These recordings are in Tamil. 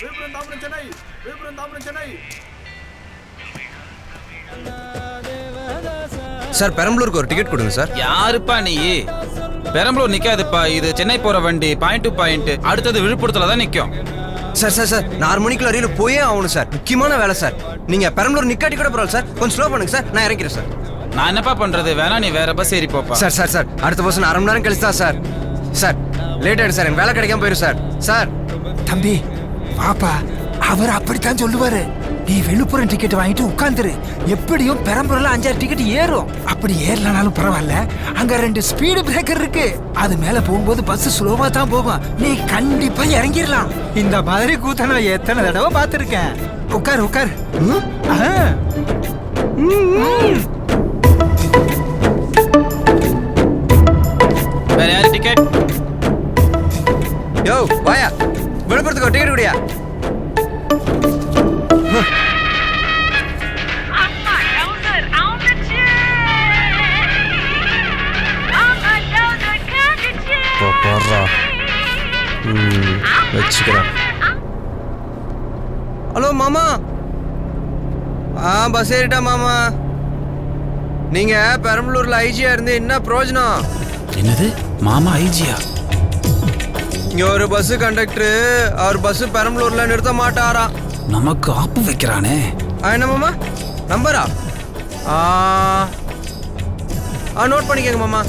விழுப்புரம் தாம்பரம் சென்னை விழுப்புரம் தாம்பரம் சென்னை. சார் பெரம்பலூருக்கு ஒரு டிக்கெட் கொடுங்க சார். யாருப்பா நீ? பெரம்பலூர் நிக்காதுப்பா. இது சென்னை போற வண்டி பாயிண்ட் டு பாயிண்ட் அடுத்தது விழுப்புரத்துல தான் நிக்கும். சார் சார் சார் நான் ஆறு மணிக்குள்ள அருகில் போயே ஆகணும் சார். முக்கியமான வேலை சார். நீங்க பெரம்பலூர் நிக்காட்டி கூட பரவாயில்ல சார். கொஞ்சம் ஸ்லோ பண்ணுங்க சார். நான் இறக்கிறேன் சார். நான் என்னப்பா பண்றது? வேணா நீ வேற பஸ் ஏறி போப்பா. சார் சார் சார் அடுத்த பஸ் அரை மணி நேரம் கழிச்சு தான் சார். சார் லேட் ஆயிடும் சார். எனக்கு வேலை கிடைக்காம போயிடும் சார். சார். தம்பி பாப்பா அவர் அப்படித்தான் சொல்லுவாரு. நீ விழுப்புரம் டிக்கெட் வாங்கிட்டு உட்காந்துரு எப்படியும் பெரம்பூர்ல அஞ்சாறு டிக்கெட் ஏறும். அப்படி ஏறலனாலும் பரவாயில்ல. அங்க ரெண்டு ஸ்பீடு பிரேக்கர் இருக்கு. அது மேல போகும்போது பஸ் ஸ்லோவா தான் போகும். நீ கண்டிப்பா இறங்கிடலாம். இந்த மாதிரி கூத்த நான் எத்தனை தடவை பார்த்துருக்கேன். உட்கார் உட்கார். வேற யாரு டிக்கெட் யோ வாயா. விழுப்புரத்துக்கு டிக்கெட் குடியா. வச்சுக்கிறேன். ஹலோ மாமா. ஆ பஸ் ஏறிட்டா மாமா. நீங்க பெரம்பலூர்ல ஐஜியா இருந்து என்ன பிரயோஜனம்? என்னது? மாமா ஐஜியா? இங்க ஒரு பஸ் கண்டக்டர் அவர் பஸ் பெரம்பலூர்ல நிறுத்த மாட்டாராம். நமக்கு ஆப்பு வைக்கிறானே. என்ன மாமா? நம்பரா? ஆ. ஆ நோட் பண்ணிக்கங்க மாமா.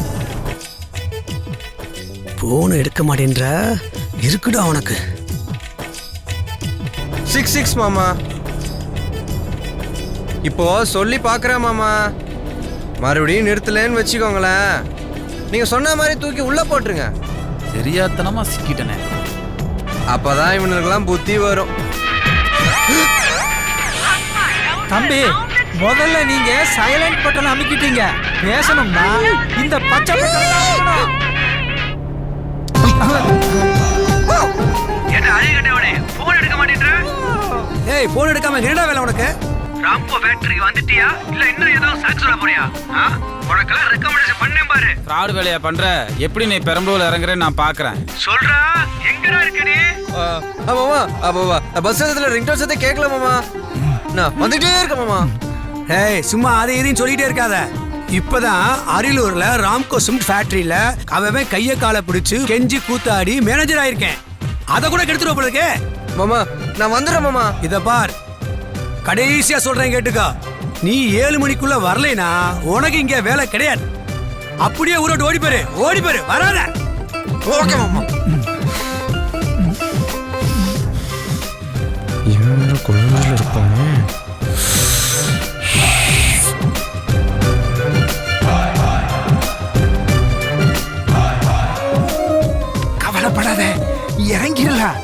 போன் எடுக்க மாட்டேன்ற? இருக்குடா உனக்கு. சிக்ஸ் சிக்ஸ் மாமா. இப்போ சொல்லி பார்க்குறேன் மாமா. மறுபடியும் நிறுத்தலேன்னு வச்சுக்கோங்களேன். நீங்க சொன்ன மாதிரி தூக்கி உள்ள போட்டுருங்க. தெரியாதனமா சிக்கிட்டனே. அப்பதான் இவனுக்கெல்லாம் புத்தி வரும். தம்பி முதல்ல நீங்க சைலண்ட் பட்டன் அமைக்கிட்டீங்க. பேசணும்னா இந்த பச்சை. என்ன அழிகட்டவனே போன் எடுக்க மாட்டேன்ற? ஏய் போன் எடுக்காம என்னடா வேலை உனக்கு. ராம்போ ஃபேக்டரிக்கு வந்துட்டியா? இல்ல இன்னும் ஏதோ சாக்கு சொல்ல போறியா? உனக்கெல்லாம் ரெக்கமெண்டேஷன் பண்ணேன் பாரு. ஃப்ராடு வேலையா பண்ற? எப்படி நீ பெரம்பலூர்ல இறங்குறேன்னு நான் பாக்குறேன். சொல்றா? எங்கடா இருக்க நீ? ஆ, ஆ, மாமா அப்பா பஸ் இடத்துல ரிங்டோன் சத்தே கேட்கல மாமா. நான் வந்துட்டே இருக்க மாமா. ஏய் சும்மா அதை இதையும் சொல்லிட்டே இருக்காத. இப்பதான் அரியலூர்ல ராம்கோ சிமெண்ட் ஃபேக்டரியில அவன் கைய காலை பிடிச்சு கெஞ்சி கூத்தாடி மேனேஜர் ஆயிருக்கேன். அதை கூட கெடுத்துருவ போல மாமா நான் வந்துடுறேன் மாமா. இத பார். கடைசியா சொல்றேன் கேட்டுக்கோ. நீ ஏழு மணிக்குள்ள வரலைனா உனக்கு இங்க வேலை கிடையாது. அப்படியே ஊரோட்டு ஓடி போயிரு ஓடி போயிரு வராத. ஓகே மாமா. கவலைப்படாத இறங்கிடலாம்.